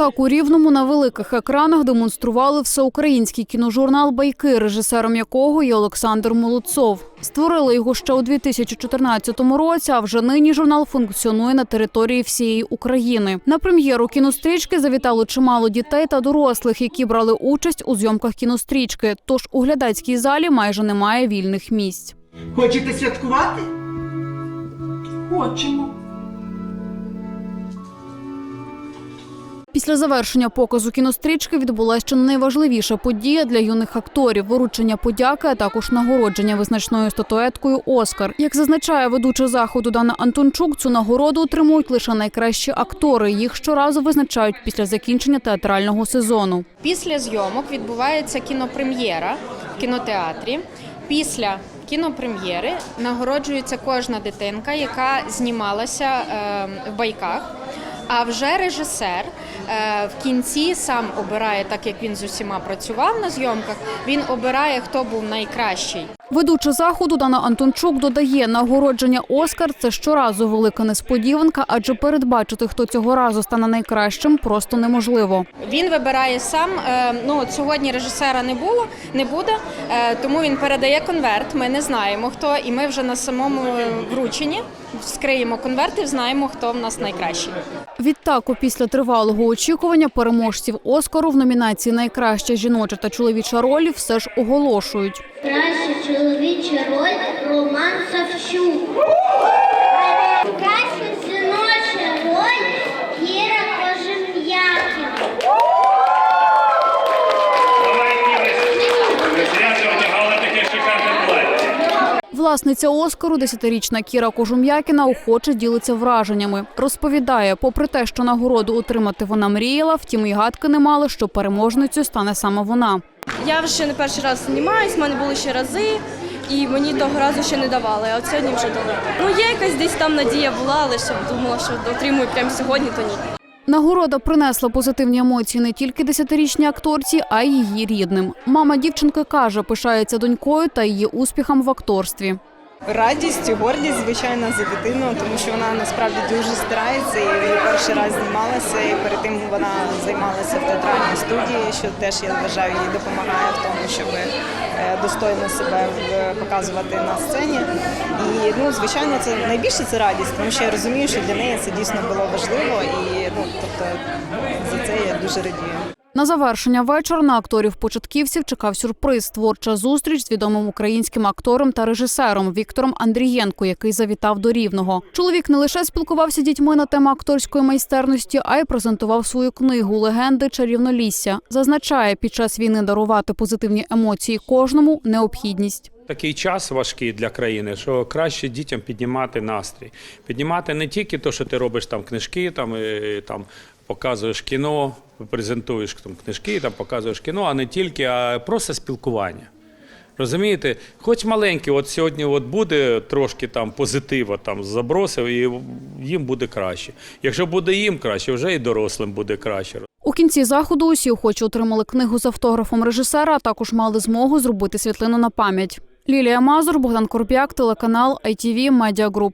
Так у рівному на великих екранах демонстрували всеукраїнський кіножурнал Байки, режисером якого є Олександр Молодцов. Створили його ще у 2014 році. А вже нині журнал функціонує на території всієї України. На прем'єру кінострічки завітало чимало дітей та дорослих, які брали участь у зйомках кінострічки. Тож у глядацькій залі майже немає вільних місць. Хочете святкувати? Хочемо. Після завершення показу кінострічки відбулася ще найважливіша подія для юних акторів виручення подяки, а також нагородження визначною статуеткою Оскар. Як зазначає ведуча заходу Дана Антончук, цю нагороду отримують лише найкращі актори. Їх щоразу визначають після закінчення театрального сезону. Після зйомок відбувається кінопрем'єра в кінотеатрі. Після кінопрем'єри нагороджується кожна дитинка, яка знімалася е, в байках. А вже режисер в кінці сам обирає, так як він з усіма працював на зйомках. Він обирає, хто був найкращий. Ведуча заходу Дана Антончук додає, нагородження Оскар це щоразу велика несподіванка, адже передбачити, хто цього разу стане найкращим, просто неможливо. Він вибирає сам. е, Ну от сьогодні режисера не було, не буде, е, тому він передає конверт. Ми не знаємо хто, і ми вже на самому е, врученні вскриємо конверт і знаємо, хто в нас найкращий. Відтак, після тривалого очікування переможців Оскару в номінації Найкраща жіноча та чоловіча ролі все ж оголошують. Краща чоловіча роль Роман Савчук. Краща жіноча роль Кіра Кожем'якіна. Ви зря ти одягала таке шикарне плаття. Власниця Оскару, десятирічна Кіра Кожум'якіна, охоче ділиться враженнями. Розповідає, попри те, що нагороду отримати вона мріяла, втім і гадки не мала, що переможницею стане саме вона. Я вже не перший раз знімаюсь, в мене були ще рази, і мені того разу ще не давали, а от сьогодні вже дали. Ну, є якась десь там надія була, але щоб думала, що отримую прямо сьогодні, то ні. Нагорода принесла позитивні емоції не тільки десятирічній акторці, а й її рідним. Мама дівчинки каже, пишається донькою та її успіхом в акторстві. Радість і гордість, звичайно, за дитину, тому що вона насправді дуже старається і перший раз знімалася. І перед тим вона займалася в театральній студії, що теж я вважаю їй допомагає в тому, щоб е, достойно себе показувати на сцені. І ну, звичайно, це найбільше це радість, тому що я розумію, що для неї це дійсно було важливо, і ну за це я дуже радію. На завершення вечора на акторів-початківців чекав сюрприз творча зустріч з відомим українським актором та режисером Віктором Андрієнко, який завітав до рівного. Чоловік не лише спілкувався з дітьми на тему акторської майстерності, а й презентував свою книгу Легенди чарівнолісся. Зазначає, під час війни дарувати позитивні емоції кожному необхідність. Такий час важкий для країни, що краще дітям піднімати настрій. Піднімати не тільки те, що ти робиш там книжки, там, е, там показуєш кіно, презентуєш там книжки, там показуєш кіно, а не тільки, а просто спілкування. Розумієте, хоч маленький, от сьогодні от буде трошки там позитива там забросив, і їм буде краще. Якщо буде їм краще, вже і дорослим буде краще. У кінці заходу усі охочі отримали книгу з автографом режисера, а також мали змогу зробити світлину на пам'ять. Лілія Мазур, Богдан Корп'як, телеканал ITV Media Group.